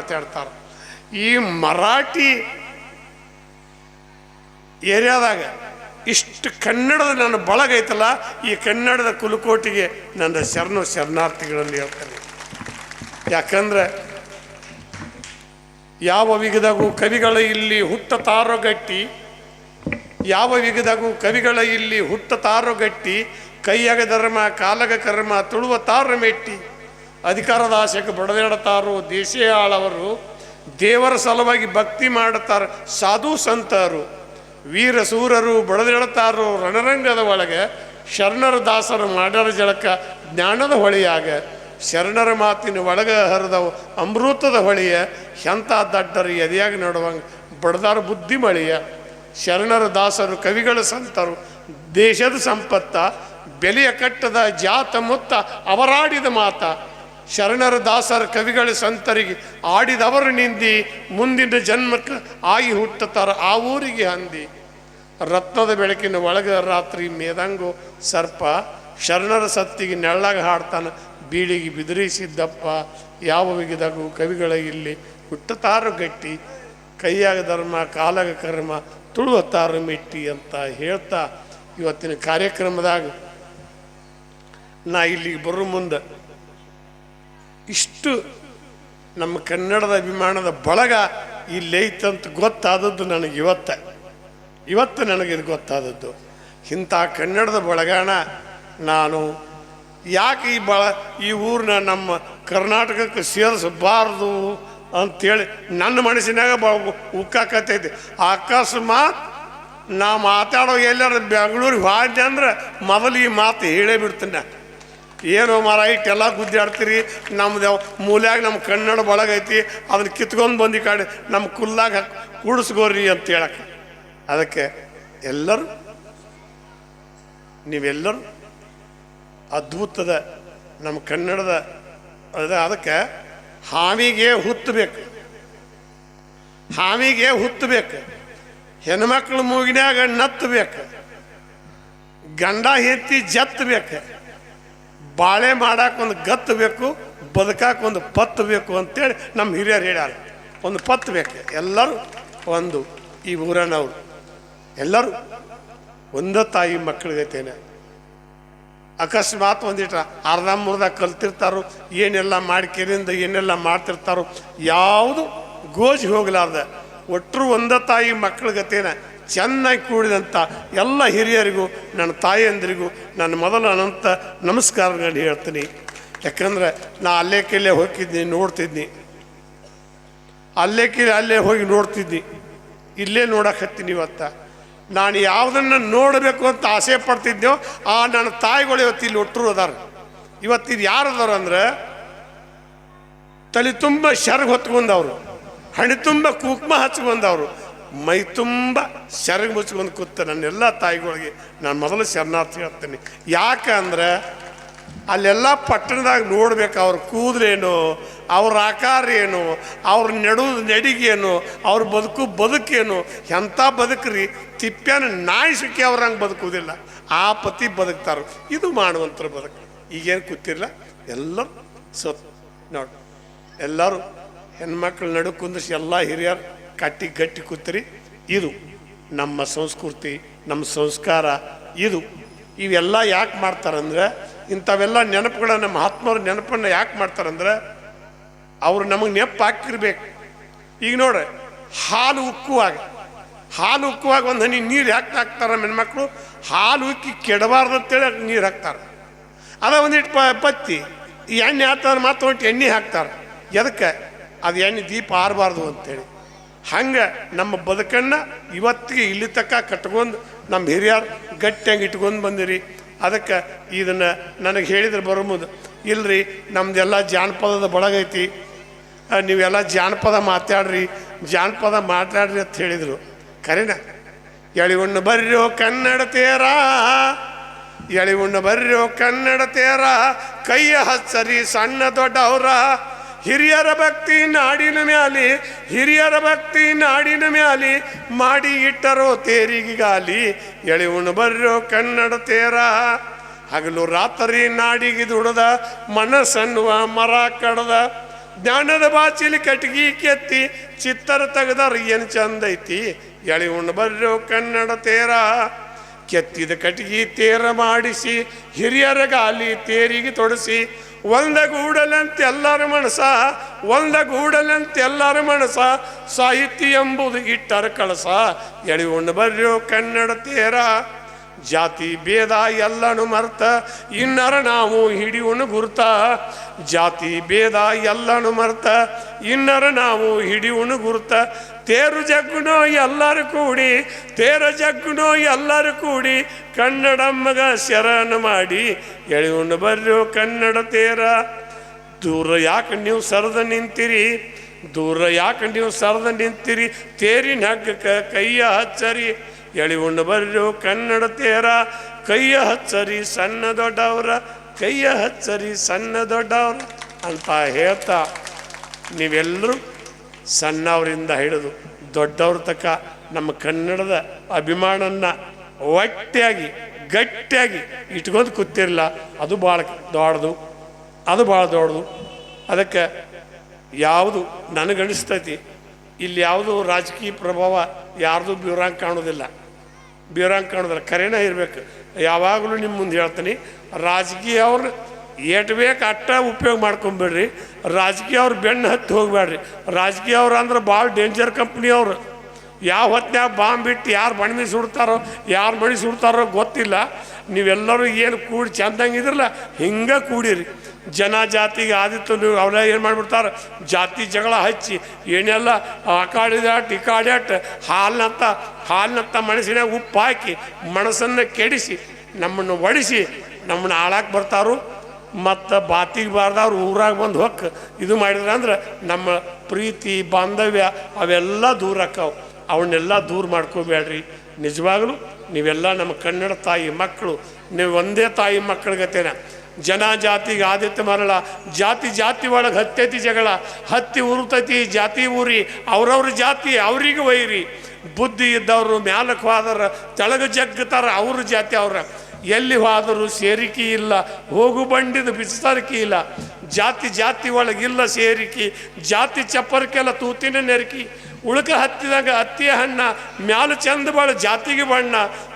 ಮಾತಾಡ್ತಾರೆ. ಈ ಮರಾಠಿ ಏರಿಯಾದಾಗ ಇಷ್ಟು ಕನ್ನಡದ ನನ್ನ ಬಳಗ ಐತಲ್ಲ, ಈ ಕನ್ನಡದ ಕುಲಕೋಟಿಗೆ ನನ್ನ ಶರಣು ಶರಣಾರ್ಥಿಗಳನ್ನು ಹೇಳ್ತಾರೆ ಯಾಕಂದ್ರೆ ಯಾವ ವಿಗದಾಗೂ ಕವಿಗಳ ಇಲ್ಲಿ ಹುಟ್ಟ ಗಟ್ಟಿ ಯಾವ ವಿಗದಾಗೂ ಕವಿಗಳ ಇಲ್ಲಿ ಹುಟ್ಟ ಗಟ್ಟಿ ಕೈಯಾಗ ಧರ್ಮ, ಕಾಲಗ ಕರ್ಮ, ತುಳುವ ತಾರ ಮೆಟ್ಟಿ ಅಧಿಕಾರದ ಆಶೆಗೆ ಬಡದಾಡ್ತಾರೋ ದೇಶೇ ಆಳವರು ದೇವರ ಸಲುವಾಗಿ ಭಕ್ತಿ ಮಾಡುತ್ತಾರೆ. ಸಾಧು ಸಂತರು, ವೀರ ಸೂರರು ಬಡದಾಡ್ತಾರೋ ರಣರಂಗದ ಒಳಗೆ ಶರಣರ ದಾಸರು ಮಾಡರ ಜಳಕ ಜ್ಞಾನದ ಹೊಳೆಯಾಗ. ಶರಣರ ಮಾತಿನ ಒಳಗೆ ಹರಿದ ಅಮೃತದ ಹೊಳೆಯ, ಎಂಥ ದಡ್ಡರು ಎದೆಯಾಗಿ ನೋಡುವಂಗೆ ಬಡದಾರ ಬುದ್ಧಿ ಮಳೆಯ ಶರಣರ ದಾಸರು ಕವಿಗಳ ಸಂತರು, ದೇಶದ ಸಂಪತ್ತ, ಬೆಲೆಯ ಕಟ್ಟದ ಜಾತ ಮುತ್ತ ಅವರಾಡಿದ ಮಾತ. ಶರಣರ ದಾಸರ ಕವಿಗಳ ಸಂತರಿಗೆ ಆಡಿದವರು ನಿಂದಿ, ಮುಂದಿನ ಜನ್ಮಕ್ಕೆ ಆಗಿ ಹುಟ್ಟುತ್ತಾರ, ಆ ಊರಿಗೆ ಹಂದಿ. ರತ್ನದ ಬೆಳಕಿನ ಒಳಗ ರಾತ್ರಿ ಮೇದಂಗು ಸರ್ಪ ಶರಣರ ಸತ್ತಿಗೆ ನೆಳ್ಳಾಗ ಹಾಡ್ತಾನೆ, ಬೀಳಿಗೆ ಬಿದಿರಿಸಿದ್ದಪ್ಪ, ಯಾವ ವಿಗಿದಾಗೂ ಕವಿಗಳ ಇಲ್ಲಿ ಹುಟ್ಟತಾರು ಗಟ್ಟಿ, ಕೈಯಾಗ ಧರ್ಮ, ಕಾಲಾಗ ಕರ್ಮ, ತುಳುವತ್ತಾರು ಮೆಟ್ಟಿ ಅಂತ ಹೇಳ್ತಾ ಇವತ್ತಿನ ಕಾರ್ಯಕ್ರಮದಾಗ ನಾ ಇಲ್ಲಿಗೆ ಬರೋ ಮುಂದೆ ಇಷ್ಟು ನಮ್ಮ ಕನ್ನಡದ ಅಭಿಮಾನದ ಬಳಗ ಇಲ್ಲೈತಂತ ಗೊತ್ತಾದದ್ದು ನನಗೆ ಇವತ್ತ. ಇವತ್ತು ನನಗೆ ಇದು ಗೊತ್ತಾದದ್ದು. ಇಂಥ ಕನ್ನಡದ ಬಳಗಾಣ ನಾನು ಯಾಕೆ ಈ ಬಳ ಈ ಊರನ್ನ ನಮ್ಮ ಕರ್ನಾಟಕಕ್ಕೆ ಸೇರಿಸಬಾರ್ದು ಅಂತೇಳಿ ನನ್ನ ಮನಸ್ಸಿನಾಗ ಬ ಉಕ್ಕಾಕತ್ತೈತಿ. ಅಕಸ್ಮಾತ್ ನಾ ಮಾತಾಡೋ ಎಲ್ಲಾರ ಬೆಂಗಳೂರಿಗೆ ಹೋಗಿದ್ದೆ ಅಂದ್ರೆ ಮೊದಲು ಈ ಮಾತು ಹೇಳೇ ಬಿಡ್ತೀನಿ. ಏನು ಮರ ಇಟ್ಟೆಲ್ಲ ಗುದ್ದಾಡ್ತೀರಿ ನಮ್ದು ಮೂಲ್ಯಾಗ ನಮ್ಮ ಕನ್ನಡ ಬಳಗೈತಿ ಅದನ್ನ ಕಿತ್ಕೊಂಡು ಬಂದು ಕಾಡಿ ನಮ್ಮ ಕುಲ್ಲಾಗ ಕೂಡಿಸ್ಕೋರಿ ಅಂತ ಹೇಳಕ್ಕೆ ಅದಕ್ಕೆ ಎಲ್ಲರೂ, ನೀವೆಲ್ಲರೂ ಅದ್ಭುತದ ನಮ್ಮ ಕನ್ನಡದ ಅದ ಅದಕ್ಕೆ ಹಾವಿಗೆ ಹುತ್ತಬೇಕು ಹಾವಿಗೆ ಹುತ್ತಬೇಕು ಹೆಣ್ಮಕ್ಳು ಮೂಗಿನಾಗ ನತ್ತಬೇಕು ಗಂಡ ಹೆತ್ತಿ ಜತ್ತಬೇಕು ಬಾಳೆ ಒಂದು ಗತ್ತು ಬೇಕು ಬದುಕಕ್ಕೆ ಒಂದು ಪತ್ತು ಬೇಕು ಅಂತೇಳಿ ನಮ್ಮ ಹಿರಿಯರು ಹೇಳ್ಯಾರ. ಒಂದು ಪತ್ತು ಬೇಕು. ಎಲ್ಲರೂ ಒಂದು, ಈ ಊರನವರು. ಎಲ್ಲರೂ ಒಂದ ತಾಯಿ ಮಕ್ಕಳಿಗೈತೇನೆ ಅಕಸ್ಮಾತ್ ಒಂದಿಟ ಅರ್ಧ ಮುರ್ಧ ಕಲ್ತಿರ್ತಾರೋ, ಏನೆಲ್ಲ ಮಾಡ್ಕೇರಿಂದ ಏನೆಲ್ಲ ಮಾಡ್ತಿರ್ತಾರೋ, ಯಾವುದು ಗೋಜಿ ಹೋಗ್ಲಾರ್ದ. ಒಟ್ಟರು ಒಂದ ತಾಯಿ ಮಕ್ಕಳಿಗತೇನ ಚೆನ್ನಾಗಿ ಕೂಡಿದಂಥ ಎಲ್ಲ ಹಿರಿಯರಿಗೂ, ನನ್ನ ತಾಯಿಯಂದಿರಿಗೂ ನನ್ನ ಮೊದಲ ಅನಂತ ನಮಸ್ಕಾರಗಳು ಹೇಳ್ತೀನಿ. ಯಾಕಂದ್ರೆ ನಾ ಅಲ್ಲೇ ಕೈಲೇ ಹೋಗಿದ್ನಿ ನೋಡ್ತಿದ್ನಿ. ಅಲ್ಲೇ ಕೇಳಿ ಅಲ್ಲೇ ಹೋಗಿ ನೋಡ್ತಿದ್ನಿ. ಇಲ್ಲೇ ನೋಡಕತ್ತೀನಿ ಇವತ್ತು. ನಾನು ಯಾವುದನ್ನು ನೋಡಬೇಕು ಅಂತ ಆಸೆ ಪಡ್ತಿದ್ದೆವು ಆ ನನ್ನ ತಾಯಿಗಳು ಇವತ್ತು ಇಲ್ಲಿ ಒಟ್ಟರು ಅದಾರ. ಇವತ್ತು ಇದು ಯಾರು ಅದಾರ ಅಂದರೆ, ತಲೆ ತುಂಬ ಶರ್ಗ್ ಹೊತ್ಕೊಂಡವರು. ಹಣೆ ತುಂಬ ಕುಂಕುಮ ಹಚ್ಕೊಂಡವ್ರು. ಮೈ ತುಂಬ ಶರ್ಗ್ ಮುಚ್ಕೊಂಡು ಕೂತ ನನ್ನೆಲ್ಲ ತಾಯಿಗಳಿಗೆ ನಾನು ಮೊದಲು ಶರಣಾರ್ಥಿ ಹೇಳ್ತೀನಿ ಯಾಕಂದ್ರೆ ಅಲ್ಲೆಲ್ಲ ಪಟ್ಟಣದಾಗ ನೋಡ್ಬೇಕು ಅವ್ರ ಕೂದಲೇನು, ಅವ್ರ ಆಕಾರ ಏನು ಅವ್ರ ನೆಡು ನಡಿಗೇನು, ಅವ್ರ ಬದುಕು ಬದುಕೇನು ಎಂಥ ಬದುಕ್ರಿ? ತಿಪ್ಪ್ಯಾನ ನಾಯಿ ಸಿಕ್ಕಿ ಅವ್ರ ಹಂಗೆ ಬದುಕುವುದಿಲ್ಲ. ಆ ಪತಿ ಬದುಕ್ತಾರ. ಇದು ಮಾಡುವಂಥ ಬದುಕು. ಈಗೇನು ಕೂತಿರಲ್ಲ ಎಲ್ಲರೂ ಸತ್ ನೋಡಿ. ಎಲ್ಲರೂ ಹೆಣ್ಮಕ್ಳು ನಡು ಕುಂದಿಸಿ ಎಲ್ಲ ಹಿರಿಯರು ಕಟ್ಟಿ ಗಟ್ಟಿ ಕೂತ್ರಿ. ಇದು ನಮ್ಮ ಸಂಸ್ಕೃತಿ, ನಮ್ಮ ಸಂಸ್ಕಾರ, ಇದು. ಇವೆಲ್ಲ ಯಾಕೆ ಮಾಡ್ತಾರಂದ್ರೆ, ಇಂಥವೆಲ್ಲ ನೆನಪುಗಳನ್ನ ಮಹಾತ್ಮರ ನೆನಪನ್ನು ಯಾಕೆ ಮಾಡ್ತಾರಂದ್ರೆ, ಅವರು ನಮಗೆ ನೆನಪು ಹಾಕಿರ್ಬೇಕು ಈಗ ನೋಡ್ರಿ, ಹಾಲು ಉಕ್ಕುವಾಗ ಹಾಲು ಉಕ್ಕುವಾಗ ಒಂದು ಹನಿ ನೀರು ಯಾಕೆ ಹಾಕ್ತಾರೆ ಹೆಣ್ಮಕ್ಳು? ಹಾಲು ಉಕ್ಕಿ ಕೆಡಬಾರ್ದು ಅಂತೇಳಿ ನೀರು ಹಾಕ್ತಾರೆ. ಅದ ಒಂದಿಟ್ಟು ಪ, ಪತ್ತಿ ಎಣ್ಣೆ ಹಾಕ್ತಾರೆ ಒಂಟು ಎಣ್ಣೆ ಹಾಕ್ತಾರೆ. ಎದಕ್ಕೆ? ಅದು ಎಣ್ಣೆ ದೀಪ ಆರಬಾರ್ದು ಅಂತೇಳಿ. ಹಂಗೆ ನಮ್ಮ ಬದುಕನ್ನು ಇವತ್ತಿಗೆ ಇಲ್ಲಿ ತಕ್ಕ ಕಟ್ಕೊಂಡು ನಮ್ಮ ಹಿರಿಯರು ಗಟ್ಟಿಯಾಗಿ ಇಟ್ಕೊಂಡು ಬಂದಿರಿ. ಅದಕ್ಕೆ ಇದನ್ನು ನನಗೆ ಹೇಳಿದ್ರೆ ಮುಂದೆ ಇಲ್ರಿ ನಮ್ದೆಲ್ಲ ಜಾನಪದದ ಬಳಗೈತಿ ನೀವೆಲ್ಲ ಜಾನಪದ ಮಾತಾಡ್ರಿ ಜಾನಪದ ಮಾತಾಡ್ರಿ ಅಂತ ಹೇಳಿದರು. ಕರೆನ? ಉಣ್ಣು ಬರ್ರೋ ಕನ್ನಡ ತೇರ ಉಣ್ಣು ಬರ್ರೋ ಕನ್ನಡ ತೇರ, ಕೈಯ ಹಚ್ಚರಿ ಸಣ್ಣ ದೊಡ್ಡವರ ಹಿರಿಯರ ಭಕ್ತಿ ನಾಡಿನ ಮ್ಯಾಲಿ, ಹಿರಿಯರ ಭಕ್ತಿ ನಾಡಿನ ಮ್ಯಾಲಿ, ಮಾಡಿ ಇಟ್ಟರೋ ತೇರಿಗಿಗಾಲಿ ಉಣ್ಣು ಬರ್ರೋ ಕನ್ನಡ ತೇರ. ಹಗಲು ರಾತ್ರಿ ನಾಡಿಗೆ ದುಡದ, ಮನಸ್ಸನ್ನುವ ಮರ ಕಡದ. ಜ್ಞಾನದ ಬಾಚಿಲಿ ಕಟ್ಗಿ ಕೆತ್ತಿ, ಚಿತ್ತರ ತೆಗೆದಾರ ಏನು ಚಂದ ಐತಿ ಎಳಿ ಉಣ್ಣ ಬರ್ರೋ ಕನ್ನಡ ತೇರ. ಕೆತ್ತಿದ ಕಟ್ಗಿ ತೇರ ಮಾಡಿಸಿ, ಹಿರಿಯರ ಗಾಲಿ ತೇರಿಗೆ ತೊಡಸಿ ಒಂದ ಗೂಡಲಂತ ಎಲ್ಲರ ಮನಸ, ಒಂದ ಗೂಡಲಂತ ಎಲ್ಲರ ಮನಸ, ಸಾಹಿತ್ಯ ಎಂಬುದು ಇಟ್ಟರ ಕಳಸ. ಎಳಿ ಉಣ್ಣ ಬರ್ರೋ ಕನ್ನಡ ತೇರ. ಜಾತಿ ಭೇದ ಎಲ್ಲನು ಮರ್ತ, ಇನ್ನರ ನಾವು ಹಿಡಿಯುಣ ಗುರ್ತ. ಜಾತಿ ಭೇದ ಎಲ್ಲನು ಮರ್ತ, ಇನ್ನರ ನಾವು ಹಿಡಿಯುಣ ಗುರ್ತ. ತೇರು ಜಗ್ಗುನೋ ಎಲ್ಲರೂ ಕೂಡಿ, ತೇರು ಜಗ್ಗುನೋ ಎಲ್ಲರೂ ಕೂಡಿ ಕನ್ನಡಮ್ಮಗ ಶರಣ ಮಾಡಿ ಎಳೆಯುಣ ಬರ್ರೋ ಕನ್ನಡ ತೇರ. ದೂರ ಯಾಕೆ ನೀವು ಸರದ ನಿಂತಿರಿ? ದೂರ ಯಾಕೆ ನೀವು ಸರದ ನಿಂತಿರಿ? ತೇರಿನ ಹಗ್ಗಕ್ಕೆ ಕೈಯ ಹಚ್ಚರಿ. ಎಳಿ ಉಣ್ಣು ಬರ್ರು ಕನ್ನಡ ತೇರ. ಕೈಯ ಹಚ್ಚರಿ ಸಣ್ಣ ದೊಡ್ಡವ್ರ, ಕೈಯ ಹಚ್ಚರಿ ಸಣ್ಣ ದೊಡ್ಡವ್ರ ಅಂತ ಹೇಳ್ತಾ ನೀವೆಲ್ಲರೂ ಸಣ್ಣವರಿಂದ ಹಿಡಿದು ದೊಡ್ಡವ್ರ ತಕ್ಕ ನಮ್ಮ ಕನ್ನಡದ ಅಭಿಮಾನನ್ನ ಒಟ್ಟಿಯಾಗಿ, ಗಟ್ಟಿಯಾಗಿ ಇಟ್ಕೊಂಡು ಕೂತಿರಲ್ಲ ಅದು ಭಾಳ ದೊಡ್ಡದು, ಅದು ಭಾಳ ದೊಡ್ಡದು. ಅದಕ್ಕೆ ಯಾವುದು ನನಗನಿಸ್ತೈತಿ ಇಲ್ಲಿ ಯಾವುದು ರಾಜಕೀಯ ಪ್ರಭಾವ ಯಾರ್ದು ಬ್ಯೂರಾಂಗ್ ಕಾಣೋದಿಲ್ಲ. ಬ್ಯೂರಾಂಗ್ ಕಾಣಿದ್ರೆ ಕರೆನೇ ಇರಬೇಕು. ಯಾವಾಗಲೂ ನಿಮ್ಮ ಮುಂದೆ ಹೇಳ್ತೀನಿ, ರಾಜಕೀಯ ಅವ್ರು ಏಟ್ ಬೇಕು ಅಟ್ಟ ಉಪಯೋಗ ಮಾಡ್ಕೊಂಬೇಡ್ರಿ. ರಾಜಕೀಯ ಅವ್ರು ಬೆನ್ನು ಹತ್ತಿ ಹೋಗಬೇಡ್ರಿ ರಾಜಕೀಯ ಅವ್ರು ಅಂದ್ರೆ ಭಾಳ ಡೇಂಜರ್ ಕಂಪ್ನಿ ಅವರು. ಯಾವ ಹೊತ್ತಿನಾಗ ಬಾಂಬ್ ಬಿಟ್ಟು ಯಾರು ಬಣ್ಮಿ ಸುಡ್ತಾರೋ ಯಾರು ಮಣಿ ಸುಡ್ತಾರೋ ಗೊತ್ತಿಲ್ಲ. ನೀವೆಲ್ಲರೂ ಏನು ಕೂಡಿ ಚಂದಂಗಿದ್ರಲ್ಲ ಹಿಂಗೆ ಕೂಡಿರಿ. ಜನ ಜಾತಿಗೆ ಆದಿತ್ತು ನೀವು ಅವೆಲ್ಲ ಏನು ಮಾಡಿಬಿಡ್ತಾರೆ? ಜಾತಿ ಜಗಳ ಹಚ್ಚಿ, ಏನೆಲ್ಲ ಆ ಕಾಡಿದಾಟ್ ಈ ಕಾಡ್ಯಾಟ್ ಹಾಲಿನಂತ ಹಾಲಿನಂತ ಮನಸ್ಸಿನಾಗ ಉಪ್ಪು ಹಾಕಿ, ಮನಸ್ಸನ್ನು ಕೆಡಿಸಿ, ನಮ್ಮನ್ನು ಒಡಿಸಿ, ನಮ್ಮನ್ನು ಆಳಕ್ಕೆ ಬರ್ತಾರು ಮತ್ತು ಬಾತಿಗೆ ಬಾರ್ದವ್ರು ಊರಾಗ ಬಂದು ಹೊಕ್ಕ ಇದು ಮಾಡಿದ್ರೆ ಅಂದ್ರೆ ನಮ್ಮ ಪ್ರೀತಿ, ಬಾಂಧವ್ಯ ಅವೆಲ್ಲ ದೂರ ಆಕ್ಕವು. ಅವನ್ನೆಲ್ಲ ದೂರ ಮಾಡ್ಕೋಬೇಡ್ರಿ. ನಿಜವಾಗ್ಲೂ ನೀವೆಲ್ಲ ನಮ್ಮ ಕನ್ನಡ ತಾಯಿ ಮಕ್ಕಳು, ನೀವು ಒಂದೇ ತಾಯಿ ಮಕ್ಕಳಿಗತ್ತೇನ ಜನ ಜಾತಿಗೆ ಆದಿತ್ಯ ಮರಳ, ಜಾತಿ ಜಾತಿ ಒಳಗೆ ಹತ್ತೈತಿ ಜಗಳ, ಹತ್ತಿ ಉರುತೈತಿ, ಜಾತಿ ಊರಿ ಅವ್ರವ್ರ ಜಾತಿ ಅವ್ರಿಗೆ ಒಯ್ರಿ ಬುದ್ಧಿ ಇದ್ದವರು ಮ್ಯಾಲಕ್ಕೆ ಹೋದ್ರ ತೆಳಗ ಜಗ್ಗತಾರ ಅವ್ರ ಜಾತಿ ಅವ್ರ. ಎಲ್ಲಿ ಹೋದರೂ ಸೇರಿಕೆ ಇಲ್ಲ, ಹೋಗು ಬಂಡಿದ ಬಿಚ್ಚರಿಕೆ ಇಲ್ಲ. ಜಾತಿ ಜಾತಿ ಒಳಗಿಲ್ಲ ಸೇರಿಕೆ, ಜಾತಿ ಚಪ್ಪರಕ್ಕೆಲ್ಲ ತೂತಿನ ನೆರಕಿ. ಉಳುಕ ಹತ್ತಿದಾಗ ಹತ್ತಿಯ ಹಣ್ಣ, ಮ್ಯಾಲ ಚಂದ ಬಾಳ ಜಾತಿಗೆ ಬಣ್ಣ,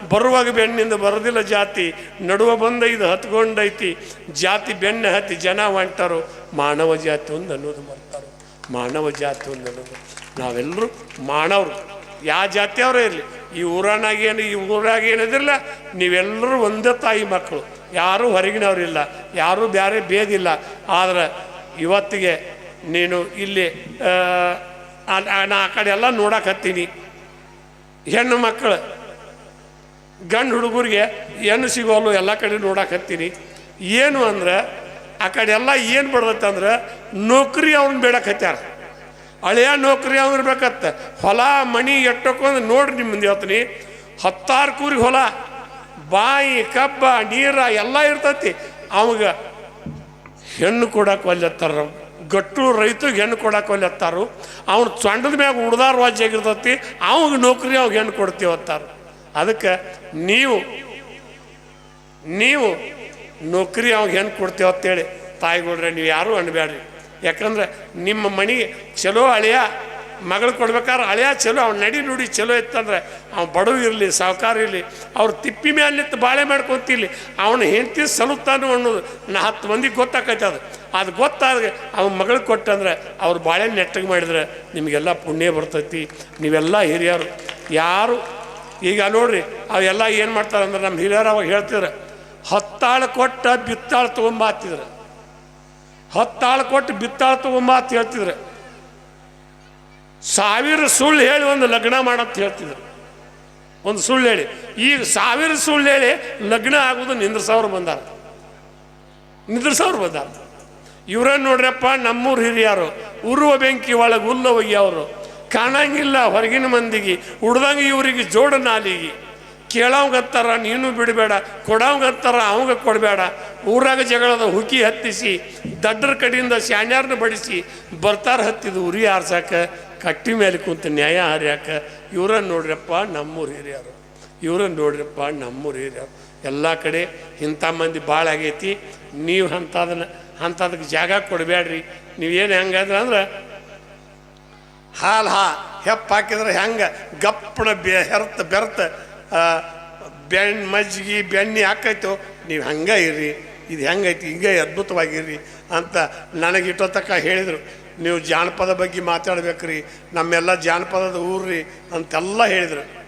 ಬರುವಾಗ ಬೆನ್ನಿಂದ ಬರೋದಿಲ್ಲ ಜಾತಿ. ನಡುವ ಬಂದ ಇದು ಹತ್ಕೊಂಡೈತಿ. ಜಾತಿ ಬೆಣ್ಣೆ ಹತ್ತಿ ಜನ ಹೊಂಟಾರು. ಮಾನವ ಜಾತಿ ಒಂದು ಅನ್ನೋದು ಬರ್ತಾರೆ ಮಾನವ ಜಾತಿ ಒಂದು ಅನ್ನೋದು. ನಾವೆಲ್ಲರೂ ಮಾನವರು. ಯಾವ ಜಾತಿಯವರೇ ಇರಲಿ. ಈ ಊರಾನಾಗೇನು ಈ ಊರಾಗ ಏನಿದಿರಲ್ಲ ನೀವೆಲ್ಲರೂ ಒಂದೇ ತಾಯಿ ಮಕ್ಕಳು. ಯಾರೂ ಹೊರಗಿನವರಿಲ್ಲ. ಯಾರೂ ಬೇರೆ ಭೇದಿಲ್ಲ. ಆದ್ರೆ ಇವತ್ತಿಗೆ ನೀನು ಇಲ್ಲಿ ನಾ ಆ ಕಡೆ ಎಲ್ಲ ನೋಡಕತ್ತೀನಿ ಹೆಣ್ಣು ಮಕ್ಕಳು, ಗಂಡು ಹುಡುಗರಿಗೆ ಹೆಣ್ಣು ಸಿಗೋಲು ಎಲ್ಲ ಕಡೆ ನೋಡಕತ್ತೀನಿ ಏನು ಅಂದ್ರೆ, ಆ ಕಡೆ ಎಲ್ಲ ಏನು ಬರ್ತೈತೆ ಅಂದ್ರೆ, ನೌಕರಿ ಅವ್ರನ್ನ ಬೇಡಕತ್ಯಾರ ಹಳೆಯ ನೌಕರಿ ಅವ್ನು ಇರ್ಬೇಕತ್ತ ಹೊಲ ಮಣಿ ಎಟ್ಟಕೊಂದು ನೋಡ್ರಿ ನಿಮ್ಮ ಮುಂದೆ ಹೇಳ್ತೀನಿ. ಹತ್ತಾರು ಕೂರಿ ಹೊಲ, ಬಾಯಿ, ಕಬ್ಬ, ನೀರ ಎಲ್ಲ ಇರ್ತೈತಿ. ಅವಾಗ ಹೆಣ್ಣು ಕೊಡಕ್ಕೆ ಒಲ್ಲೆತ್ತಾರ ಗಟ್ಟು ರೈತಗೆ ಹೆಣ್ಣು ಕೊಡಕ್ಕೆ ಒಲ್ಲೆತ್ತಾರು ಅವ್ನು ಚಂಡದ ಮ್ಯಾಗ ಉಡ್ದಾರ ವಾಜ್ಯಾಗಿರ್ತತಿ ಅವ್ನಿಗೆ ನೌಕರಿ ಅವ್ಗೆ ಹೆಣ್ಣು ಕೊಡ್ತೀವಿ ಅತ್ತಾರು. ಅದಕ್ಕೆ ನೀವು ನೀವು ನೌಕರಿ ಅವ್ಗೆ ಹೆಣ್ಣು ಕೊಡ್ತೀವಿ ಅಂತೇಳಿ ತಾಯಿಗಳ್ರೆ, ನೀವು ಯಾರೂ ಅನ್ಬೇಡ್ರಿ ಯಾಕಂದ್ರೆ ನಿಮ್ಮ ಮನೆಗೆ ಚಲೋ ಹಳೆಯ ಮಗಳು ಕೊಡ್ಬೇಕಾದ್ರೆ ಹಳೆಯ ಚಲೋ, ಅವ್ನು ನಡಿ ನುಡಿ ಚಲೋ ಇತ್ತಂದ್ರೆ ಅವ್ನು ಬಡವ ಇರಲಿ, ಸಾವುಕಾರ ಇರಲಿ, ಅವ್ರು ತಿಪ್ಪಿ ಮೇಲೆ ನಿಂತು ಬಾಳೆ ಮಾಡ್ಕೊತಿರ್ಲಿ, ಅವನು ಹೆಂಡತಿ ಸಲುತ್ತಾನು ಅನ್ನೋದು ನಾ ಹತ್ತು ಮಂದಿಗೆ ಗೊತ್ತಾಕೈತೆ ಅದು. ಅದು ಗೊತ್ತಾದ್ರೆ ಅವ್ನ ಮಗಳು ಕೊಟ್ಟಂದ್ರೆ ಅವ್ರು ಬಾಳೆ ನೆಟ್ಟಗೆ ಮಾಡಿದ್ರೆ ನಿಮಗೆಲ್ಲ ಪುಣ್ಯ ಬರ್ತೈತಿ. ನೀವೆಲ್ಲ ಹಿರಿಯರು. ಯಾರು, ಈಗ ನೋಡ್ರಿ, ಅವೆಲ್ಲ ಏನು ಮಾಡ್ತಾರೆ ಅಂದ್ರೆ ನಮ್ಮ ಹಿರಿಯರು ಅವಾಗ ಹೇಳ್ತಿದ್ರು, ಹತ್ತಾಳು ಕೊಟ್ಟ ಬಿತ್ತಾಳು ತೊಗೊಂಬ ಹತ್ತಾಳು ಕೊಟ್ಟು ಬಿತ್ತಾಳು ತೊಗೊಂಬ ಅಂತ ಹೇಳ್ತಿದ್ರು. ಸಾವಿರ ಸುಳ್ಳು ಹೇಳಿ ಒಂದು ಲಗ್ನ ಮಾಡಂತ ಹೇಳ್ತಿದ್ರು. ಒಂದು ಸುಳ್ಳು ಹೇಳಿ. ಈಗ ಸಾವಿರ ಸುಳ್ಳು ಹೇಳಿ ಲಗ್ನ ಆಗೋದು ನಿಂದ್ರಸವ್ರು ಬಂದಾರ. ನಿಂದ್ರಸವ್ರು ಬಂದಾರ. ಇವ್ರನ್ನ ನೋಡ್ರಪ್ಪ ನಮ್ಮೂರು ಹಿರಿಯರು, ಉರುವ ಬೆಂಕಿ ಒಳಗೆ ಹುಲ್ಲ ಒಯ್ಯವರು. ಕಾಣಂಗಿಲ್ಲ ಹೊರಗಿನ ಮಂದಿಗೆ, ಉಡ್ದಂಗೆ ಇವರಿಗೆ ಜೋಡ ನಾಲಿಗೆ. ಕೇಳೋಂಗತ್ತಾರ ನೀನು ಬಿಡಬೇಡ ಕೊಡೋಂಗತ್ತಾರ ಅವಂಗ ಕೊಡಬೇಡ. ಊರಾಗ ಜಗಳದ ಹುಕಿ ಹತ್ತಿಸಿ, ದಡ್ಡರ ಕಡೆಯಿಂದ ಶಾಣ್ಯಾರನ್ನ ಬಡಿಸಿ, ಬರ್ತಾರ ಹತ್ತಿದ ಉರಿ ಆರ್ಸಾಕ ಕಟ್ಟಿ ಮೇಲೆ ಕುಂತ ನ್ಯಾಯ ಹರಿಯಾಕ, ಇವ್ರನ್ನ ನೋಡ್ರಪ್ಪ ನಮ್ಮೂರು ಹಿರಿಯರು. ಇವ್ರನ್ನ ನೋಡ್ರಪ್ಪ ನಮ್ಮೂರು ಹಿರಿಯರು. ಎಲ್ಲ ಕಡೆ ಇಂಥ ಮಂದಿ ಭಾಳ ಆಗೈತಿ. ನೀವು ಅಂಥದನ್ನ ಅಂಥದಕ್ಕೆ ಜಾಗ ಕೊಡಬೇಡ್ರಿ ನೀವೇನು ಹೆಂಗಾದ್ರೆ ಅಂದ್ರೆ, ಹಾಲು ಹಾ, ಹೆಪ್ಪ ಹಾಕಿದ್ರೆ ಹೆಂಗೆ? ಗಪ್ಪಣ ಬೆ, ಹೆರ್ತ ಬೆರ್ತ ಬೆಣ್ ಮಜ್ಜಿಗೆ ಬೆಣ್ಣೆ ಹಾಕೈತೋ, ನೀವು ಹಂಗೆ ಇರ್ರಿ. ಇದು ಹೆಂಗೈತಿ? ಹಿಂಗೆ ಅದ್ಭುತವಾಗಿರ್ರಿ ಅಂತ ನನಗೆ ಇಟ್ಟೋ ತಕ್ಕ ಹೇಳಿದರು. ನೀವು ಜಾನಪದ ಬಗ್ಗೆ ಮಾತಾಡ್ಬೇಕ್ರಿ. ನಮ್ಮೆಲ್ಲ ಜಾನಪದದ ಊರ್ರಿ ಅಂತೆಲ್ಲ ಹೇಳಿದರು.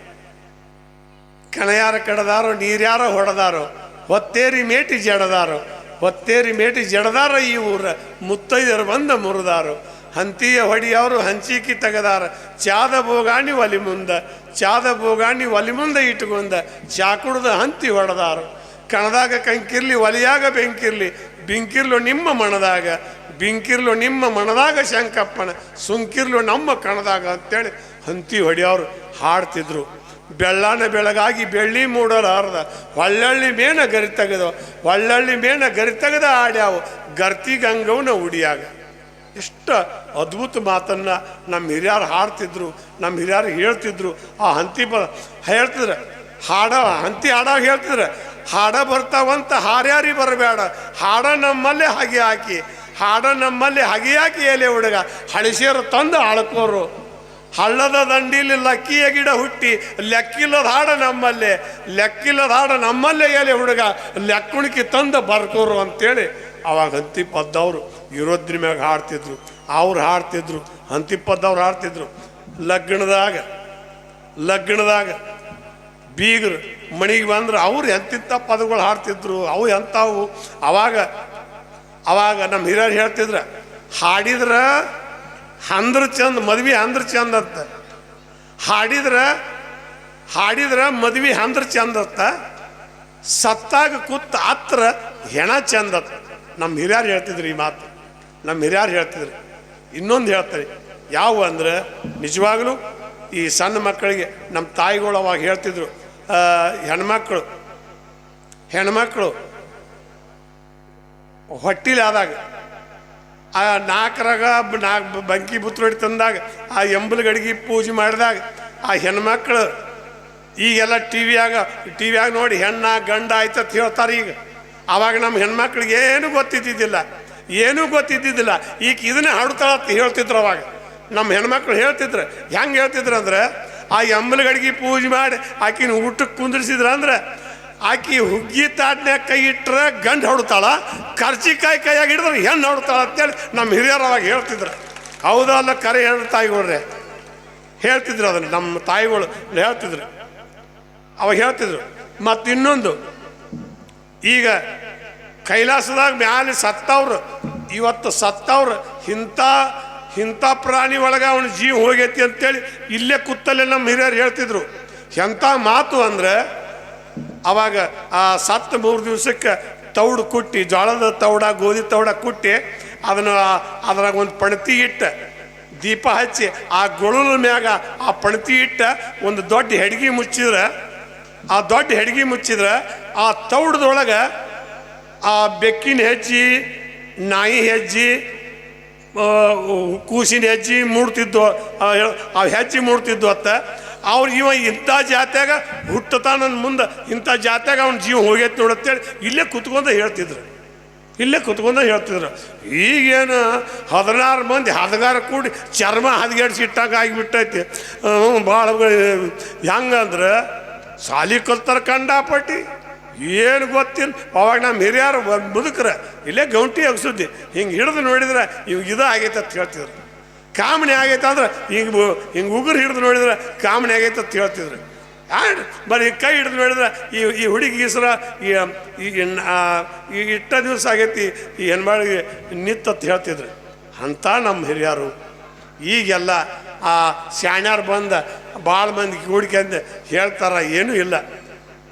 ಕಣಯಾರ ಕಡದಾರೋ, ನೀರ್ಯಾರ ಹೊಡೆದಾರೋ, ಹೊತ್ತೇರಿ ಮೇಟಿ ಜಡದಾರೋ, ಹೊತ್ತೇರಿ ಮೇಟಿ ಜಡದಾರ ಈ ಊರ ಮುತ್ತೈದರು ಬಂದ ಮುರಿದಾರು. ಹಂತಿಯ ಹೊಡಿಯವರು ಹಂಚಿಕಿ ತೆಗದಾರ. ಚಾದ ಬೋಗಾಣಿ ಒಲಿ ಮುಂದ, ಚಾದ ಬೋಗಾಣಿ ಒಲಿ ಮುಂದೆ ಇಟ್ಕೊಂಡ ಚಾ ಕುಡ್ದ ಹಂತಿ ಹೊಡೆದಾರು. ಕಣದಾಗ ಕಂಕಿರ್ಲಿ, ಒಲಿಯಾಗ ಬೆಂಕಿರ್ಲಿ ಬಿಂಕಿರ್ಲು ನಿಮ್ಮ ಮಣದಾಗ ಬಿಂಕಿರ್ಲು ನಿಮ್ಮ ಮಣದಾಗ ಶಂಕಪ್ಪನ, ಸುಂಕಿರ್ಲು ನಮ್ಮ ಕಣದಾಗ ಅಂತೇಳಿ ಹಂತಿ ಹೊಡೆಯವ್ರು ಹಾಡ್ತಿದ್ರು. ಬೆಳ್ಳಾನ ಬೆಳಗಾಗಿ ಬೆಳ್ಳಿ ಮೂಡಲಾರ್ದ ಹೊಳ್ಳಳ್ಳಿ ಮೇನ ಗರಿ ತೆಗೆದು ಹೊಳ್ಳಳ್ಳಿ ಮೇನ ಗರಿ ತೆಗೆದ ಆಡ್ಯಾವು ಗರ್ತಿ ಗಂಗವನ ಉಡಿಯಾಗ. ಎಷ್ಟು ಅದ್ಭುತ ಮಾತನ್ನು ನಮ್ಮ ಹಿರಿಯರು ಹಾಡ್ತಿದ್ರು, ನಮ್ಮ ಹಿರಿಯರು ಹೇಳ್ತಿದ್ರು. ಆ ಹಂತಿ ಬ ಹೇಳ್ತಿದ್ರು, ಹಾಡೋ ಹಂತಿ ಹಾಡೋ ಹೇಳ್ತಿದ್ರು. ಹಾಡ ಬರ್ತಾವಂತ ಹಾರ್ಯಾರಿ ಬರಬೇಡ. ಹಾಡ ನಮ್ಮಲ್ಲೇ ಹಾಗೆ ಹಾಕಿ, ಹಾಡ ನಮ್ಮಲ್ಲಿ ಹಗೆ ಹಾಕಿ ಎಲೆ ಹುಡುಗ. ಹಳಿಸಿಯರು ತಂದು ಆಳ್ಕೋರು. ಹಳ್ಳದ ದಂಡಿಲಿ ಲಕ್ಕಿಯ ಗಿಡ ಹುಟ್ಟಿ, ಲೆಕ್ಕಿಲ್ಲದ ಹಾಡ ನಮ್ಮಲ್ಲೇ, ಲೆಕ್ಕಿಲ್ಲದ ಹಾಡ ನಮ್ಮಲ್ಲೇ ಎಲೆ ಹುಡುಗ. ಲೆಕ್ಕುಣಿಕಿ ತಂದು ಬರ್ಕೋರು ಅಂತೇಳಿ ಅವಾಗ ಹಂತಿಪ್ಪದ್ದವರು ಇರೋದ್ರ ಮ್ಯಾಗ ಹಾಡ್ತಿದ್ರು. ಅವ್ರು ಹಾಡ್ತಿದ್ರು, ಹಂತಿಪ್ಪದ್ದವ್ರು ಹಾಡ್ತಿದ್ರು. ಲಗ್ನದಾಗ ಲಗ್ನದಾಗ ಬೀಗರು ಮಣಿಗೆ ಬಂದ್ರೆ ಅವ್ರು ಎಂತಿಂಥ ಪದಗಳು ಹಾಡ್ತಿದ್ರು, ಅವು ಎಂಥವು ಅವಾಗ ಅವಾಗ ನಮ್ಮ ಹಿರಿಯರು ಹೇಳ್ತಿದ್ರ, ಹಾಡಿದ್ರೆ ಅಂದ್ರ ಚಂದ, ಮದ್ವೆ ಅಂದ್ರ ಚಂದ ಅಂತ. ಹಾಡಿದ್ರೆ ಹಾಡಿದ್ರೆ ಮದ್ವೆ ಅಂದ್ರ ಚಂದ ಅಂತ. ಸತ್ತಾಗ ಕೂತ ಹತ್ರ ಹೆಣ ಚಂದ ನಮ್ಮ ಹಿರಿಯರು ಹೇಳ್ತಿದ್ರು ಈ ಮಾತು. ನಮ್ಮ ಹಿರಿಯರು ಹೇಳ್ತಿದ್ರು. ಇನ್ನೊಂದು ಹೇಳ್ತಾರೆ, ಯಾವ ಅಂದ್ರೆ ನಿಜವಾಗಲೂ ಈ ಸಣ್ಣ ಮಕ್ಕಳಿಗೆ ನಮ್ಮ ತಾಯಿಗಳು ಅವಾಗ ಹೇಳ್ತಿದ್ರು ಹೆಣ್ಮಕ್ಳು ಹೆಣ್ಮಕ್ಳು ಹೊಟ್ಟಿಲಿ ಆದಾಗ ಆ ನಾಲ್ಕರಾಗ ನಾಲ್ಕು ಬಂಕಿ ಬುತ್ರೊಡಿ ತಂದಾಗ, ಆ ಎಂಬಲ್ ಗಡಿಗೆ ಪೂಜೆ ಮಾಡಿದಾಗ, ಆ ಹೆಣ್ಮಕ್ಳು ಈಗೆಲ್ಲ ಟಿ ವಿಯಾಗ ಟಿ ವಿಯಾಗ ನೋಡಿ ಹೆಣ್ಣ, ಗಂಡ ಆಯ್ತಂತ ಹೇಳ್ತಾರೆ ಈಗ. ಆವಾಗ ನಮ್ಮ ಹೆಣ್ಮಕ್ಳಿಗೆ ಏನೂ ಗೊತ್ತಿದ್ದಿದ್ದಿಲ್ಲ ಏನೂ ಗೊತ್ತಿದ್ದಿದ್ದಿಲ್ಲ. ಈಗ ಇದನ್ನೇ ಹಾಡ್ತಾಳ ಅಂತ ಹೇಳ್ತಿದ್ರು ಅವಾಗ. ನಮ್ಮ ಹೆಣ್ಮಕ್ಳು ಹೇಳ್ತಿದ್ರು. ಹೆಂಗೆ ಹೇಳ್ತಿದ್ರು ಅಂದ್ರೆ ಆ ಎಂಬಲ್ ಗಡಿಗೆ ಪೂಜೆ ಮಾಡಿ ಆಕಿನ ಊಟಕ್ಕೆ ಕುಂದಿರ್ಸಿದ್ರ ಅಂದ್ರೆ ಆಕಿ ಹುಗ್ಗಿ ತಾಟ್ನ್ಯಾಗ ಕೈ ಇಟ್ರೆ ಗಂಡು ಹೊಡ್ತಾಳ, ಕರ್ಚಿಕಾಯಿ ಕೈಯಾಗಿ ಹಿಡಿದ್ರೆ ಹೆಣ್ಣು ಹೊಡ್ತಾಳ ಅಂತೇಳಿ ನಮ್ಮ ಹಿರಿಯರು ಅವಾಗ ಹೇಳ್ತಿದ್ರು. ಹೌದಲ್ಲ ಕರೆ ಹೇಳಿ ತಾಯಿಗಳ್ರೆ? ಹೇಳ್ತಿದ್ರು ಅದನ್ನು, ನಮ್ಮ ತಾಯಿಗಳು ಹೇಳ್ತಿದ್ರು. ಅವಾಗ ಹೇಳ್ತಿದ್ರು, ಮತ್ತು ಇನ್ನೊಂದು, ಈಗ ಕೈಲಾಸದಾಗ ಮ್ಯಾಲೆ ಸತ್ತವ್ರು, ಇವತ್ತು ಸತ್ತವ್ರು, ಇಂಥ ಇಂಥ ಪ್ರಾಣಿ ಒಳಗೆ ಅವನ ಜೀವ ಹೋಗೈತಿ ಅಂತೇಳಿ ಇಲ್ಲೇ ಕುತ್ತಲ್ಲೇ ನಮ್ಮ ಹಿರಿಯರು ಹೇಳ್ತಿದ್ರು. ಎಂಥ ಮಾತು ಅಂದ್ರೆ ಅವಾಗ ಆ ಸತ್ತ ಮೂರು ದಿವಸಕ್ಕೆ ತೌಡು ಕುಟ್ಟಿ, ಜೋಳದ ತೌಡ, ಗೋಧಿ ತೌಡ ಕುಟ್ಟಿ, ಅದನ್ನು ಅದ್ರಾಗ ಒಂದು ಪಣತಿ ಇಟ್ಟು, ದೀಪ ಹಚ್ಚಿ, ಆ ಗೊಳಲ ಮ್ಯಾಗ ಆ ಪಣತಿ ಇಟ್ಟ, ಒಂದು ದೊಡ್ಡ ಹೆಡ್ಗಿ ಮುಚ್ಚಿದ್ರೆ. ಆ ದೊಡ್ಡ ಹೆಡ್ಗಿ ಮುಚ್ಚಿದ್ರೆ, ಆ ತೌಡದೊಳಗೆ ಆ ಬೆಕ್ಕಿನ ಹೆಜ್ಜಿ, ನಾಯಿ ಹೆಜ್ಜಿ ಕೂಸಿನ ಹೆಜ್ಜೆ ಮೂಡ್ತಿದ್ದು ಆ ಹೆಜ್ಜೆ ಮೂಡ್ತಿದ್ದು ಅತ್ತ. ಅವ್ರು ಇವ ಇಂಥ ಜಾತ್ಯಾಗ ಹುಟ್ಟತಾನ ಮುಂದೆ ಇಂಥ ಜಾತ್ಯಾಗ ಅವ್ನ ಜೀವ ಹೋಗೈತೆ ನೋಡತ್ತೇಳಿ ಇಲ್ಲೇ ಕುತ್ಕೊಂಡ ಹೇಳ್ತಿದ್ರು. ಇಲ್ಲೇ ಕುತ್ಕೊಂಡ ಹೇಳ್ತಿದ್ರು. ಈಗೇನು ಹದಿನಾರು ಮಂದಿ, ಹದಗಾರ ಕೂಡಿ ಚರ್ಮ ಹದಗೆಡ್ಸಿ ಇಟ್ಟಾಗ ಆಗಿಬಿಟ್ಟೈತಿ. ಭಾಳ ಹೆಂಗಂದ್ರೆ ಸಾಲಿ ಕಲ್ತಾರ ಕಂಡಾಪಟ್ಟಿ. ಏನು ಗೊತ್ತಿಲ್ಲ ಅವಾಗ ನಮ್ಮ ಹಿರಿಯರು ಮುದುಕ್ರೆ ಇಲ್ಲೇ ಗೌಂಟಿ ಅಗ್ಸುದ್ದಿ ಹಿಂಗೆ ಹಿಡಿದು ನೋಡಿದ್ರೆ ಇವಾಗ ಇದು ಆಗೈತೆ ಅಂತ ಹೇಳ್ತಿದ್ರು. ಕಾಮಣಿ ಆಗೈತೆ ಅಂದ್ರೆ ಹಿಂಗೆ ಹಿಂಗೆ ಉಗುರು ಹಿಡಿದು ನೋಡಿದ್ರೆ ಕಾಮಣಿ ಆಗೈತೆ ಅಂತ ಹೇಳ್ತಿದ್ರು. ಆ, ಬರೀ ಕೈ ಹಿಡಿದು ನೋಡಿದ್ರೆ ಈ ಈ ಹುಡುಗಿ ಈ ಇಟ್ಟ ದಿವಸ ಆಗೈತಿ ಈ ಹೆಣ್ಮಳಿಗೆ ಅಂತ ಹೇಳ್ತಿದ್ರು. ಅಂತ ನಮ್ಮ ಹಿರಿಯರು. ಈಗೆಲ್ಲ ಆ ಶಾಣ್ಯಾರು ಬಂದ ಭಾಳ ಮಂದಿ ಕೂಡ್ಕೊಂಡು ಹೇಳ್ತಾರ ಏನೂ ಇಲ್ಲ.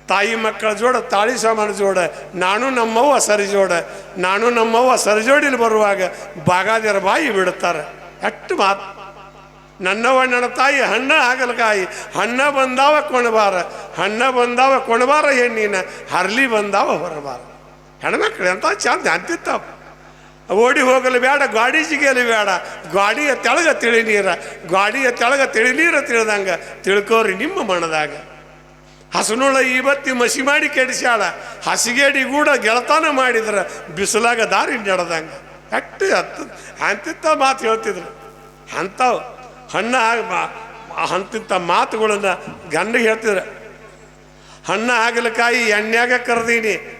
ತಾಯಿ ಮಕ್ಕಳ ಜೋಡ, ತಾಳಿ ಸಾಮಾನು ಜೋಡ, ನಾನು ನಮ್ಮವ್ವ ಸರಿ ಜೋಡ, ನಾನು ನಮ್ಮವ್ವ ಸರಿ ಜೋಡಿಲಿ ಬರುವಾಗ ಬಾಗಾದಿರ ಬಾಯಿ ಬಿಡುತ್ತಾರೆ ಅಷ್ಟು ಮಾತು. ನನ್ನವ್ವ, ನನ್ನ ತಾಯಿ, ಹಣ್ಣ ಹಾಗಲಕಾಯಿ ಹಣ್ಣ ಬಂದಾವ ಕೊಣಬಾರ ಹಣ್ಣ ಬಂದಾವ ಕೊಣಬಾರ ಹೆಣ್ಣಿನ, ಹರ್ಲಿ ಬಂದಾವ ಹೊರಬಾರ. ಹೆಣ್ಮಕ್ಳು ಎಂತ ಚಂದ ಅಂತಿತ್ತಾವ. ಓಡಿ ಹೋಗಲು ಬೇಡ, ಗಾಡಿ ಜಿಗಿಯಲು ಬೇಡ, ಗಾಡಿಯ ತೆಳಗ ತಿಳಿ ನೀರ, ಗಾಡಿಯ ತೆಳಗ ತಿಳಿ ನೀರ ತಿಳಿದಂಗ ತಿಳ್ಕೋರಿ ನಿಮ್ಮ ಮನದಾಗ. ಹಸನುಳ ಇವತ್ತಿ ಮಸಿ ಮಾಡಿ ಕೆಡಿಸ್ಯಾಳ. ಹಸಿಗೇಡಿ ಕೂಡ ಗೆಳತಾನ ಮಾಡಿದ್ರ ಬಿಸಿಲಾಗ ದಾರಿ ನಡೆದಂಗ. ಕಟ್ಟಿ ಹತ್ತ ಅಂತಿಂಥ ಮಾತು ಹೇಳ್ತಿದ್ರು. ಅಂಥವು ಹಣ್ಣ ಅಂತಿಂಥ ಮಾತುಗಳನ್ನ ಗಂಡ ಹೇಳ್ತಿದ್ರು. ಹಣ್ಣ ಆಗಲಕಾಯಿ ಎಣ್ಣೆಯಾಗ ಕರ್ದೀನಿ.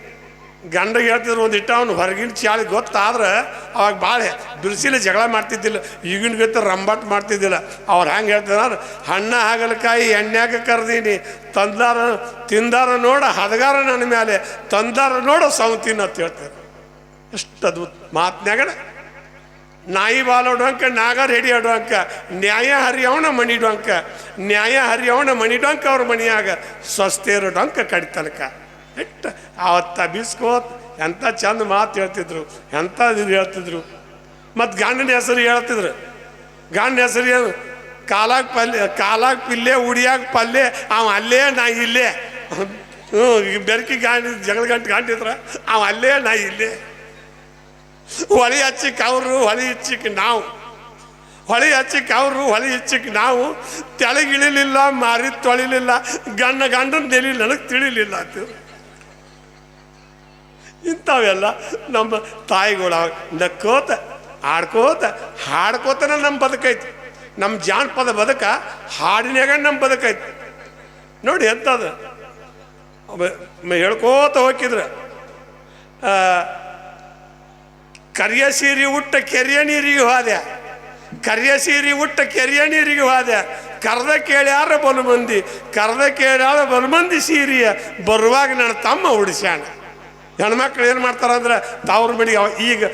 ಗಂಡಗೆ ಹೇಳ್ತಿದ್ರು ಒಂದು ಇಟ್ಟ ಅವ್ನು ಹೊರಗಿನ ಚಾಳಿ ಗೊತ್ತಾದ್ರೆ ಅವಾಗ ಭಾಳ ಬಿರ್ಸಿಲಿ ಜಗಳ ಮಾಡ್ತಿದ್ದಿಲ್ಲ. ಈಗಿನ ಗೊತ್ತ ರಂಬಾಟ್ ಮಾಡ್ತಿದ್ದಿಲ್ಲ. ಅವ್ರು ಹೆಂಗೆ ಹೇಳ್ತಿದ್ರು? ಹಣ್ಣ ಹಾಗಲಕಾಯಿ ಎಣ್ಣೆಗ ಕರೆದೀನಿ. ತಂದಾರ, ತಿಂದಾರ ನೋಡ, ಹದಗಾರ ನನ್ನ ಮೇಲೆ ತಂದಾರ ನೋಡ ಸೌತಿನ ಅಂತ ಹೇಳ್ತಾರೆ ಎಷ್ಟು ಅದ್ಭುತ. ಮಾತನ್ಯಾಗಣ ನಾಯಿ ಬಾಲೋಡುವಂಕ ನಾಗ ರೆಡಿ ಆಡುವಂಕ ನ್ಯಾಯ ಹರಿಯವನ ಮಣಿಡಂಕ ನ್ಯಾಯ ಹರಿಯವನ ಮಣಿಡಂಕ ಅವ್ರ ಮನಿಯಾಗ. ಇರೋ ಡೊಂಕ ಕಡಿತನಕ ಎಷ್ಟು ಆವತ್ತ ಬಿಸ್ಕೋತ್ ಎಂಥ ಚಂದ ಮಾತು ಹೇಳ್ತಿದ್ರು ಎಂಥ ಇದು ಹೇಳ್ತಿದ್ರು. ಮತ್ತು ಗಂಡನ ಹೆಸರು ಹೇಳ್ತಿದ್ರು. ಗಂಡನ ಹೆಸರು ಏನು? ಕಾಲಾಗ ಪಲ್ಯ, ಕಾಲಾಗ ಪಿಲ್ಲೆ, ಉಡಿಯಾಗ ಪಲ್ಯ ಅವ ಅಲ್ಲೇ ನಾ ಇಲ್ಲೇ. ಹ್ಞೂ ಬೆರಕಿ ಗಾಂಡಿ, ಜಗಳ ಗಂಟು ಗಾಂಡಿದ್ರ, ಅವ ಅಲ್ಲೇ ನಾ ಇಲ್ಲೇ. ಹೊಳಿ ಹಚ್ಚಿಕ್ ಅವರು, ಹೊಳಿ ಹಚ್ಚಿಕ್ ನಾವು. ಹೊಳಿ ಹಚ್ಚಿಕ್ ಅವರು, ಹೊಳಿ ಹಚ್ಚಿಕ್ ನಾವು. ತೆಳಗಿಳಿಲಿಲ್ಲ, ಮಾರಿ ತೊಳಿಲಿಲ್ಲ, ಗಂಡ ಗಂಡನ ನೆಲಿ ನನಗೆ ತಿಳಿಲಿಲ್ಲ ಅಂತ ಇಂಥವೆಲ್ಲ ನಮ್ಮ ತಾಯಿಗಳು ನಕ್ಕೋತ, ಆಡ್ಕೋತ, ಹಾಡ್ಕೋತನ ನಮ್ಮ ಬದುಕೈತಿ. ನಮ್ಮ ಜಾನಪದ ಬದುಕ ಹಾಡಿನಾಗ ನಮ್ಮ ಬದುಕೈತಿ. ನೋಡಿ ಎಂಥದ್ದು. ಹೇಳ್ಕೋತ ಹೋಗಿದ್ರೆ ಕರಿಯ ಸೀರೆ ಉಟ್ಟ ಕೆರೆಯ ನೀರಿಗೆ ಹೋದೆ. ಕರಿಯ ಸೀರೆ ಉಟ್ಟ ಕೆರೆಯ ನೀರಿಗೆ ಹೋದೆ. ಕರ್ದ ಕೇಳ್ಯಾರ ಬಲು ಮಂದಿ ಕರ್ದ ಕೇಳ್ಯಾರ ಬಲು ಮಂದಿ ಸೀರಿಯ ಬರುವಾಗ ನನ್ನ ತಮ್ಮ ಉಡಿಸ್ಯಾಣ ಹೆಣ್ಮಕ್ಳು ಏನು ಮಾಡ್ತಾರಂದ್ರೆ ತವ್ರ ಅವ ಈಗ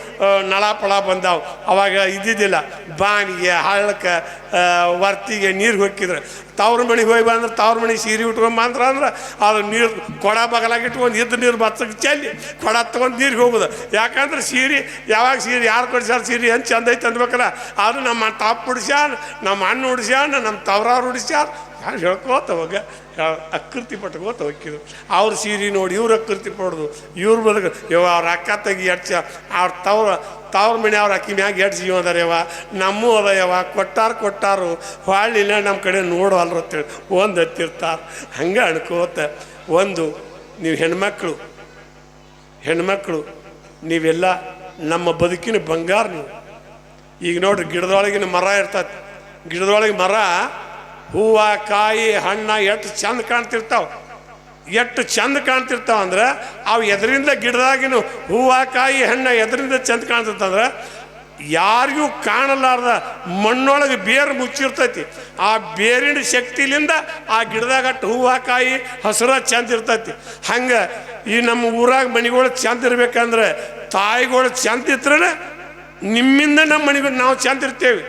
ನಳ ಪಳ ಬಂದಾವ. ಅವಾಗ ಇದ್ದಿದ್ದಿಲ್ಲ. ಬಾವಿಗೆ, ಹಳ್ಳಕ್ಕೆ ವರ್ತಿಗೆ ನೀರು ಹೊಕ್ಕಿದ್ರೆ. ತವ್ರ ಮನೆಗೆ ಹೋಗಿ ಬಂದ್ರೆ ತವ್ರ ಮಣಿ ಸೀರೆ ಉಟ್ಕೊಂಡು ಬಂದ್ರ ಅಂದ್ರೆ ಅದು ನೀರು ಕೊಡ ಬಗಲಾಗಿ ಇಟ್ಕೊಂಡು ಇದ್ದ ನೀರು ಬತ್ತಕ್ಕೆ ಚೆಲ್ಲಿ ಕೊಡ ತಗೊಂಡು ನೀರಿಗೆ ಹೋಗೋದು. ಯಾಕಂದ್ರೆ ಸೀರೆ, ಯಾವಾಗ ಸೀರೆ, ಯಾರು ಕೊಡ್ಸ್ಯಾರ ಸೀರೆ ಏನು ಚಂದ ಅಂದ್ಬೇಕಲ್ಲ. ಆದ್ರೆ ನಮ್ಮ ತಾಪ್ ಉಡಿಸ್ಯಾನ, ನಮ್ಮ ಅಣ್ಣ ಉಡಿಸ್ಯಾನ, ನಮ್ಮ ತವ್ರವ್ರು ಉಡಿಸ್ಯಾರ ಯಾರು ಹೇಳ್ಕೋತ ಹೋಗ ಅಕೃತಿ ಪಟ್ಕೋತ ಹೋಗಿದ್ರು ಅವ್ರ ಸೀರೆ ನೋಡಿ ಇವ್ರು ಅಕೃತಿ ಪಡೋದು, ಇವ್ರು ಬದುಕ. ಇವ ಅವ್ರ ಅಕ್ಕ ತೆಗಿ ಎಡ್ಚ, ಅವ್ರ ತವ್ರ ತವ್ರ ಮನೆ ಅವ್ರ ಅಕ್ಕಿ ಮ್ಯಾಗ ಎಡ್ ಜೀವ ಅದಾರ ಯವ ನಮ್ಮೂ ಅದ ಯವ ಕೊಟ್ಟಾರು ಕೊಟ್ಟಾರು ಹೊಳ್ಳಿಲ್ಲ ನಮ್ಮ ಕಡೆ ನೋಡವಲ್ರು ಅಂತೇಳಿ ಒಂದು ಹತ್ತಿರ್ತಾರೆ. ಹಂಗೆ ಅಣ್ಕೋತ ಒಂದು, ನೀವು ಹೆಣ್ಮಕ್ಳು ಹೆಣ್ಮಕ್ಳು, ನೀವೆಲ್ಲ ನಮ್ಮ ಬದುಕಿನ ಬಂಗಾರ ನೀವು. ಈಗ ನೋಡ್ರಿ, ಗಿಡದೊಳಗಿನ ಮರ ಇರ್ತೈತೆ. ಗಿಡದೊಳಗೆ ಮರ ಹೂವು, ಕಾಯಿ, ಹಣ್ಣ ಎಷ್ಟು ಚಂದ ಕಾಣ್ತಿರ್ತಾವ. ಎಷ್ಟು ಚಂದ ಕಾಣ್ತಿರ್ತಾವ ಅಂದ್ರೆ ಅವು ಎದರಿಂದ ಗಿಡದಾಗಿನ ಹೂವು, ಕಾಯಿ, ಹಣ್ಣ ಎದರಿಂದ ಚಂದ ಕಾಣ್ತಿರ್ತಂದ್ರೆ ಯಾರಿಗೂ ಕಾಣಲಾರ್ದ ಮಣ್ಣೊಳಗೆ ಬೇರು ಮುಚ್ಚಿರ್ತೈತಿ. ಆ ಬೇರಿನ ಶಕ್ತಿಲಿಂದ ಆ ಗಿಡದಾಗ ಅಟ್ಟು ಹೂವು, ಕಾಯಿ, ಹಸಿರ ಚಂದ ಇರ್ತೈತಿ. ಹಂಗೆ ಈ ನಮ್ಮ ಊರಾಗ ಮನೆಗಳು ಚಂದ ಇರ್ಬೇಕಂದ್ರೆ ತಾಯಿಗಳು ಚಂದ ಇದ್ರೆ ನಿಮ್ಮಿಂದ ನಮ್ಮ ಮನೆಗಳು ನಾವು ಚಂದ ಇರ್ತೇವೆ.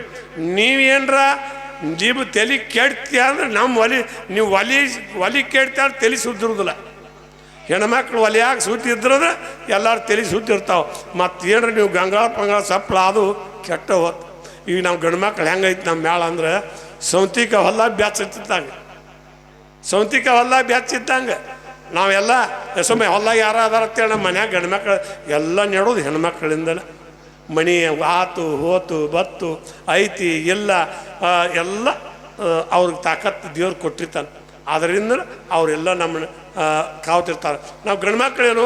ನೀವೇನ್ರ ನೀವು ತಲೆ ಕೆಡ್ತೀಯ ಅಂದ್ರೆ ನಮ್ಮ ಒಲಿ, ನೀವು ಒಲಿ ಒಲಿ ಕೆಡ್ತಾ ತಲೆ ಸುದ್ದಿರೋದಿಲ್ಲ. ಹೆಣ್ಮಕ್ಳು ಒಲಿಯಾಗ ಸುದ್ದಿದ್ರದ ಎಲ್ಲರೂ ತಲೆ ಸುತ್ತಿರ್ತಾವೆ ಮತ್ತು ಏನ್ರ ನೀವು ಗಂಗಾಳ ಪಂಗಳ ಸಪ್ಪಳ ಅದು ಕೆಟ್ಟ ಹೋತ್. ಈಗ ನಾವು ಗಂಡು ಮಕ್ಳು ಹೆಂಗೈತೆ ನಮ್ಮ ಮೇಳ ಅಂದ್ರೆ ಸೌಂತಿಕ ಹೊಲ ಬ್ಯಾಚಿತ್ತಂಗೆ ಸೌಂತಿಕ ಹೊಲ ಬ್ಯಾಚಿತ್ತಂಗೆ ನಾವೆಲ್ಲ ಸುಮ್ಮನೆ ಹೊಲ ಯಾರ ಅದಾರ ಅಂತೇಳಿ ನಮ್ಮ ಮನ್ಯಾಗ ಗಂಡು ಮಕ್ಳು ಎಲ್ಲ ನೆಡೋದು ಹೆಣ್ಮಕ್ಳಿಂದನೇ. ಮಣಿ ಆತು ಹೋತು ಬತ್ತು ಐತಿ ಎಲ್ಲ ಆ, ಅವ್ರಿಗೆ ತಾಕತ್ತು ದೇವ್ರು ಕೊಟ್ಟಿರ್ತಾನೆ. ಅದರಿಂದ ಅವರೆಲ್ಲ ನಮ್ಮನ್ನ ಕಾವುತಿರ್ತಾರೆ. ನಾವು ಗಂಡು ಮಕ್ಕಳೇನು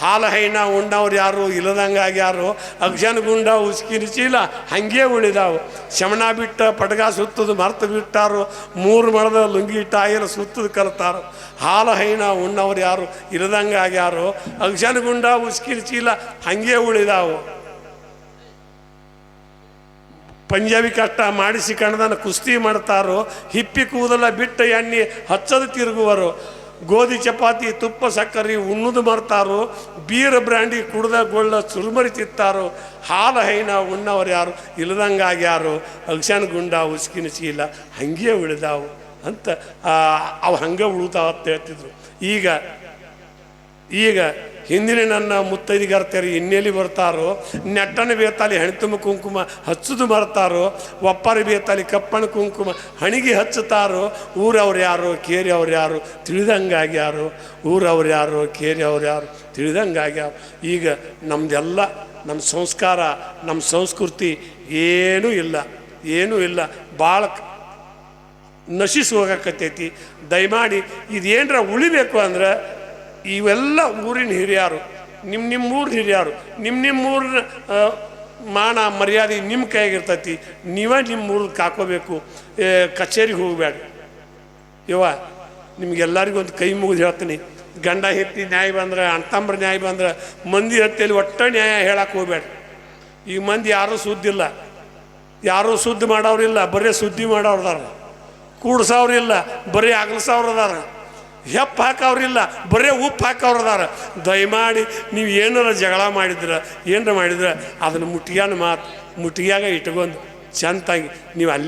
ಹಾಲು ಹೈನ ಉಂಡವ್ರು ಯಾರು, ಇಲ್ಲದಂಗಾಗಿ ಯಾರು? ಅಗ್ಜನ ಗುಂಡ ಉಸ್ಕಿನ ಚೀಲ ಹಂಗೆ ಉಳಿದಾವು. ಶಮಣ ಬಿಟ್ಟ ಪಡ್ಗ ಸುತ್ತದು ಮರ್ತು ಬಿಟ್ಟಾರು. ಮೂರು ಮಳದ ಲುಂಗಿ ಟಾಯಿಲ ಸುತ್ತದು ಕಲ್ತಾರು. ಹಾಲು ಹೈನ ಉಣ್ಣವ್ರು ಯಾರು ಇಲ್ಲದಂಗೆ ಆಗ್ಯಾರು ಅಗ್ಜನ ಗುಂಡ ಉಸ್ಕಿನ ಚೀಲ ಹಂಗೆ ಉಳಿದಾವು. ಪಂಜಾಬಿ ಕಷ್ಟ ಮಾಡಿಸಿ ಕುಸ್ತಿ ಮಾಡ್ತಾರೋ. ಹಿಪ್ಪಿ ಕೂದಲ ಬಿಟ್ಟ ಎಣ್ಣೆ ಹಚ್ಚದು ತಿರುಗುವರು. ಗೋಧಿ ಚಪಾತಿ, ತುಪ್ಪ, ಸಕ್ಕರೆ ಉಣ್ಣುದು ಮರ್ತಾರೋ, ಬೀರ ಬ್ರ್ಯಾಂಡಿ ಕುಡ್ದ ಗೊಳ್ಳ ಸುರುಮರಿ ತಿತ್ತಾರೋ ಹಾಲು ಹೈನ ಉಣ್ಣವ್ರು ಯಾರು? ಇಲ್ದಂಗಾಗ್ಯಾರು ಅಗ್ಸನ್ ಗುಂಡ ಉಸ್ಕಿನ ಚೀಲ ಹಂಗೆ ಉಳಿದಾವು ಅಂತ ಅವು ಹಂಗೆ ಉಳಿತಾವ ಅಂತ ಹೇಳ್ತಿದ್ರು. ಈಗ ಈಗ ಹಿಂದಿನ ನನ್ನ ಮುತ್ತೈದಿಗರ್ತೆಯರು ಇನ್ನೆಲ್ಲಿ ಬರ್ತಾರೋ, ನೆಟ್ಟನ ಬೇತಾಲಿ ಹೆಣ್ತುಮ ಕುಂಕುಮ ಹಚ್ಚುದು ಬರ್ತಾರೋ ಒಪ್ಪರ ಬೇತಾಲಿ ಕಪ್ಪಣ ಕುಂಕುಮ ಹಣಿಗೆ ಹಚ್ಚುತ್ತಾರೋ, ಊರವ್ರು ಯಾರು ಕೇರಿ ಅವ್ರು ಯಾರು ತಿಳಿದಂಗಾಗ್ಯಾರು ಊರವ್ರು ಯಾರು ಕೇರಿ ಅವ್ರು ಯಾರು. ತಿಳಿದಂಗಾಗ್ಯಾವ ಈಗ ನಮ್ದೆಲ್ಲ, ನಮ್ಮ ಸಂಸ್ಕಾರ, ನಮ್ಮ ಸಂಸ್ಕೃತಿ ಏನೂ ಇಲ್ಲ ಏನೂ ಇಲ್ಲ. ಭಾಳ ನಶಿಸಿ ಹೋಗಕತ್ತೈತಿ. ದಯಮಾಡಿ ಇದೇನರ ಉಳಿಬೇಕು ಅಂದ್ರೆ ಇವೆಲ್ಲ ಊರಿನ ಹಿರಿಯರು ನಿಮ್ಮ ನಿಮ್ಮ ಊರ ಹಿರಿಯರು ನಿಮ್ಮ ನಿಮ್ಮ ಊರಿನ ಮಾನ ಮರ್ಯಾದೆ ನಿಮ್ಮ ಕೈಯಾಗಿರ್ತೈತಿ, ನೀವೇ ನಿಮ್ಮ ಊರಿಗೆ ಕಾಕೋಬೇಕು. ಕಚೇರಿಗೆ ಹೋಗಬೇಡ. ಇವ ನಿಮ್ಗೆಲ್ಲರಿಗೂ ಒಂದು ಕೈ ಮುಗಿದು ಹೇಳ್ತೀನಿ. ಗಂಡ ಹೆತ್ತಿ ನ್ಯಾಯ ಬಂದ್ರೆ ಅಣ್ತಂಬ್ರ ನ್ಯಾಯ ಬಂದ್ರೆ, ಮಂದಿ ಹತ್ತಿಯಲ್ಲಿ ಒಟ್ಟ ನ್ಯಾಯ ಹೇಳಕ್ಕೆ ಹೋಗ್ಬೇಡ. ಈಗ ಮಂದಿ ಯಾರೂ ಸುದ್ದಿಲ್ಲ ಯಾರೂ ಸುದ್ದಿ ಮಾಡೋರಿಲ್ಲ ಬರೀ ಸುದ್ದಿ ಮಾಡೋರ್ದಾರ ಕೂಡ್ಸೋರಿಲ್ಲ ಬರೀ ಅಗಲ್ಸವ್ರು ಅದಾರ ಹೆಪ್ಪ ಹಾಕವ್ರಿಲ್ಲ, ಬರೀ ಉಪ್ಪು ಹಾಕವ್ರು ಅದಾರ ದಯಮಾಡಿ ನೀವು ಏನಾರ ಜಗಳ ಮಾಡಿದ್ರ, ಏನಾರ ಮಾಡಿದ್ರೆ, ಅದನ್ನು ಮುಟ್ಟಿಗೆನ ಮಾತು, ಮುಟ್ಗಿಯಾಗ ಇಟ್ಕೊಂಡು ಚಂದಾಗಿ ನೀವು ಅಲ್ಲಿ